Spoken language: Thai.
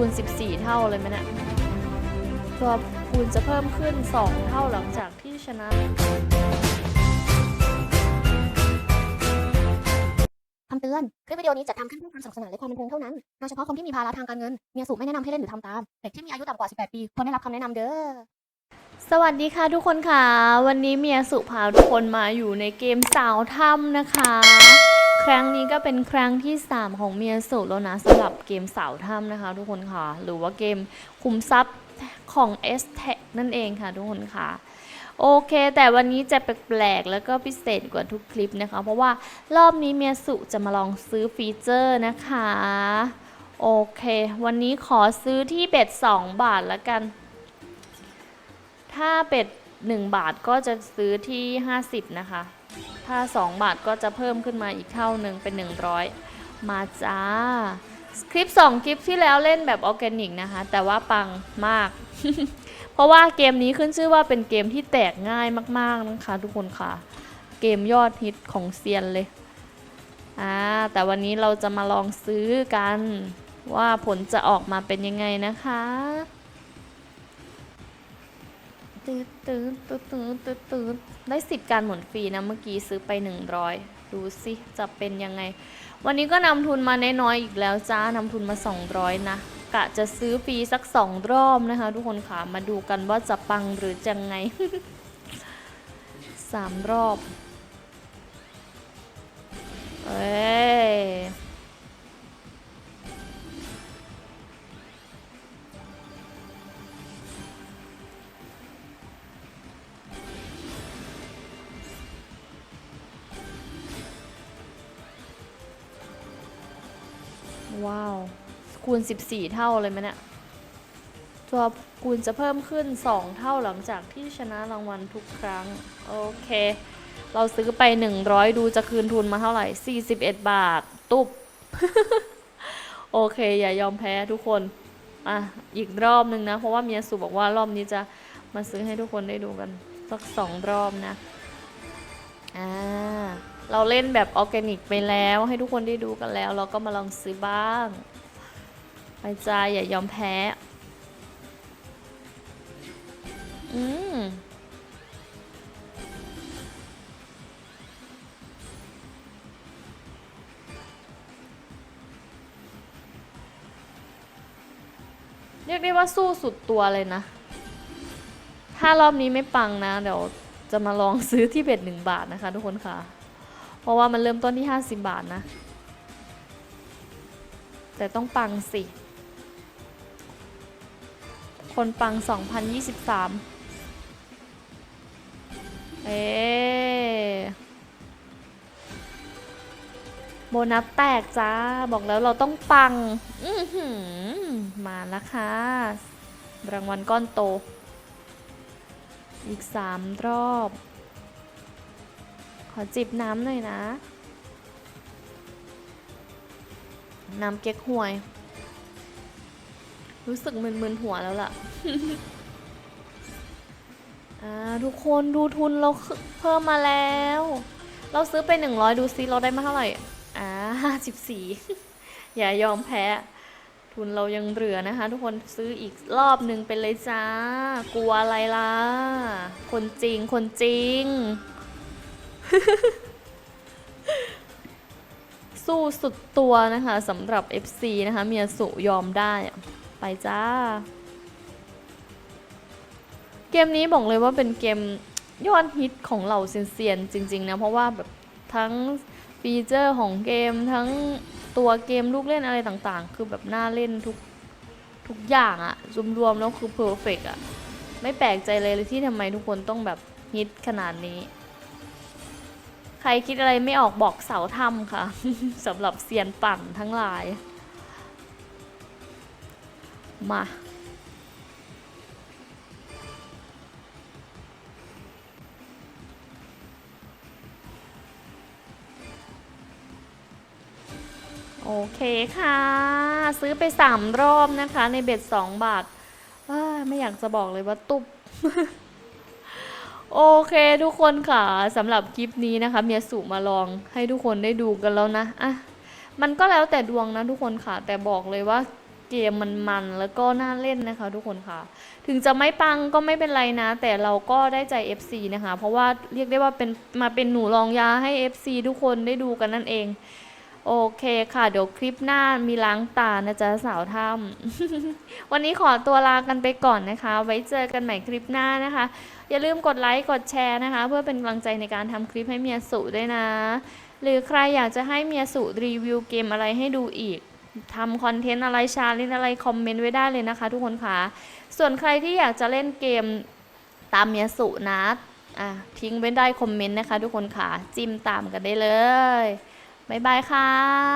คูณ 14 เท่าเลยไหมเนะี่ยตัวคูณจะเพิ่มขึ้น 2 เท่าหลังจากที่ชนะคำเตือน คลิปวิดีโอนี้จัดทำขึ้นเพื่อความสนุกสนานและความบันเทิงเท่านั้น โดยเฉพาะคนที่มีภาระทางการเงิน เมียสูบไม่แนะนำให้เล่นหรือทำตาม เด็กที่มีอายุต่ำกว่า 18 ปีควรได้รับคำแนะนำเด้อ สวัสดีค่ะทุกคนค่ะ วันนี้เมียสุพาทุกคนมาอยู่ในเกมสาวถ้ำนะคะ ครั้งนี้ก็เป็นครั้งที่ 3 ของเมียสุแล้วนะสำหรับเกมสาวถ้ำนะคะ ทุกคนค่ะ หรือว่าเกมคุมทรัพย์ของ s t e c นั่นเองค่ะทุกคนค่ะโอเค แต่วันนี้จะแปลกๆ แล้วก็พิเศษกว่าทุกคลิปนะคะ เพราะว่ารอบนี้เมียสุจะมาลองซื้อฟีเจอร์นะคะ โอเค วันนี้ขอซื้อที่เบ็ด 2 บาทแล้วกัน ถ้าเป็ด 1 บาทก็จะซื้อที่ 50 นะคะ ถ้า 2 บาทก็จะเพิ่มขึ้นมาอีกเท่าหนึ่งเป็น 100 มาจ้า คลิป 2 คลิปที่แล้วเล่นแบบออร์แกนิกนะคะ แต่ว่าปังมาก เพราะว่าเกมนี้ขึ้นชื่อว่าเป็นเกมที่แตกง่ายมาก ๆ นะคะทุกคนค่ะ เกมยอดฮิตของเซียนเลยอ่าแต่วันนี้เราจะมาลองซื้อกันว่าผลจะออกมาเป็นยังไงนะคะ ตืดตืดตืดตืดตืดตืดได้สิบการหมุนฟรีนะเมื่อกี้ซื้อไป 100 ดูสิจะเป็นยังไง วันนี้ก็นำทุนมาน้อยๆอีกแล้วจ้านำทุนมา 200 นะ กะจะซื้อฟรีสัก 2 รอบนะคะ ทุกคนค่ะมาดูกันว่าจะปังหรือจะไงสามรอบ เอ้ย ว้าว คูณ 14 เท่าเลยไหมเนี่ยตัวคูณจะเพิ่มขึ้น 2 เท่าหลังจากที่ชนะรางวัลทุกครั้ง โอเค เราซื้อไป 100 ดูจะคืนทุนมาเท่าไหร่ 41 บาท ตุบโอเค อย่ายอมแพ้ทุกคนอะอีกรอบนึงนะ เพราะว่าเมียสุบอกว่ารอบนี้จะมาซื้อให้ทุกคนได้ดูกัน สักสองรอบนะ อ่า เราเล่นแบบออร์แกนิกไปแล้ว ให้ทุกคนได้ดูกันแล้ว เราก็มาลองซื้อบ้าง ไปจ้าอย่ายอมแพ้ อืมเรียกได้ว่าสู้สุดตัวเลยนะ ถ้ารอบนี้ไม่ปังนะ เดี๋ยวจะมาลองซื้อที่เบ็ดหนึ่งบาทนะคะทุกคนค่ะ ราะว่ามันเริ่มต้นที่ 50 บาทนะ แต่ต้องปังสิ คนปัง 2023 เอ๊ะโบนัสแตกจ้า บอกแล้วเราต้องปัง อืมาแล้วค่ะ รางวัลก้อนโต อีกสามรอบ อจิบน้ำหน่อยนะ น้ำเก๊กฮวย รู้สึกมึนๆหัวแล้วล่ะทุกคนดูทุนเราเพิ่มมาแล้ว เราซื้อไป 100 ดูซิเราได้มาเท่าไหร่ อ่า54อย่ายอมแพ้ ทุนเรายังเหลือนะคะ ทุกคนซื้ออีกรอบหนึ่งเป็นเลยจ้า กลัวอะไรล่ะ คนจริงคนจริง สู้สุดตัวนะคะสำหรับ FC นะคะ เมียสุยอมได้ ไปจ้า เกมนี้บอกเลยว่าเป็นเกมยอดฮิตของเหล่าเซียนๆจริง ๆ นะ เพราะว่าแบบทั้งฟีเจอร์ของเกมทั้งตัวเกมลูกเล่นอะไรต่างๆ คือแบบน่าเล่นทุกทุกอย่างอะรวมๆแล้วคือเพอร์เฟกอะไม่แปลกใจเลยเลยที่ทำไมทุกคนต้องแบบฮิตขนาดนี้ รคิดอะไรไม่ออกบอกเสาทำค่ะสำหรับเซียนปั่นทั้งหลาย มาโอเคค่ะ ซื้อไป3รอบนะคะ ในเบ็ด2บาทไม่อยากจะบอกเลยว่าตุบ โอเคทุกคนค่ะสำหรับคลิปนี้นะคะเมียสุมาลองให้ทุกคนได้ดูกันแล้วนะอะมันก็แล้วแต่ดวงนะทุกคนค่ะ แต่บอกเลยว่าเกมมันๆแล้วก็น่าเล่นนะคะ ทุกคนค่ะ ถึงจะไม่ปังก็ไม่เป็นไรนะ แต่เราก็ได้ใจ FC นะคะ เพราะว่าเรียกได้ว่าเป็นมาเป็นหนูรองยาให้ FC ทุกคนได้ดูกันนั่นเอง โอเคค่ะ เดี๋ยวคลิปหน้ามีล้างตานะจ๊ะสาวถ้ำวันนี้ขอตัวลากันไปก่อนนะคะ ไว้เจอกันใหม่คลิปหน้านะคะ อย่าลืมกดไลค์กดแชร์นะคะ เพื่อเป็นกำลังใจในการทำคลิปให้เมียสุด้วยนะ หรือใครอยากจะให้เมียสุรีวิวเกมอะไรให้ดูอีกทำคอนเทนต์อะไรชาเลนอะไรคอมเมนต์ไว้ได้เลยนะคะ ทุกคนค่ะส่วนใครที่อยากจะเล่นเกมตามเมียสุนะทิ้งไว้ได้คอมเมนต์นะคะ ทุกคนค่ะจิ้มตามกันได้เลย บ๊ายบายค่ะ